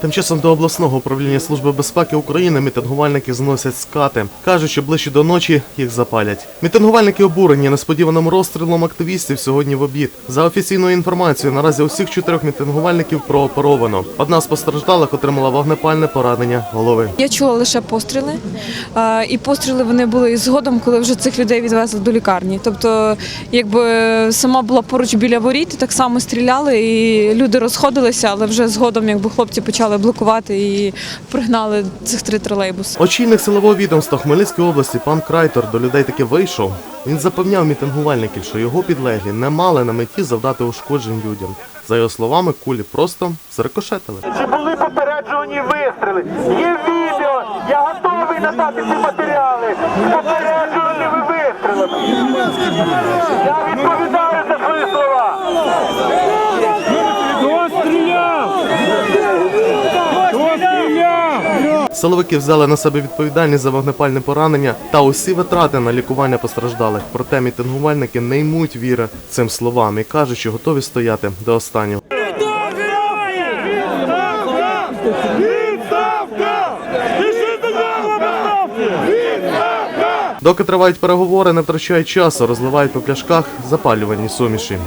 Тим часом до обласного управління Служби безпеки України мітингувальники зносять скати. Кажуть, що ближче до ночі їх запалять. Мітингувальники обурені несподіваним розстрілом активістів сьогодні в обід. За офіційною інформацією, наразі усіх чотирьох мітингувальників прооперовано. Одна з постраждалих отримала вогнепальне поранення голови. Я чула лише постріли, і постріли вони були згодом, коли вже цих людей відвезли до лікарні. Тобто, якби сама була поруч біля воріт, так само стріляли, і люди розходилися, але вже згодом, якби хлопці почали блокувати і пригнали цих три тролейбуси. Очільник силового відомства Хмельницької області пан Крайтор до людей таки вийшов. Він запевняв мітингувальників, що його підлеглі не мали на меті завдати ушкоджень людям. За його словами, кулі просто зрикошетили. Чи були попереджувані вистріли? Є відео, я готовий надати ці матеріали з попереджуваними вистрілами. Я відповідаю за свої слова. Силовики взяли на себе відповідальність за вогнепальне поранення та усі витрати на лікування постраждалих. Проте мітингувальники не ймуть віри цим словам і кажуть, що готові стояти до останнього. Доки тривають переговори, не втрачають часу, розливають по пляшках запалювальні суміші.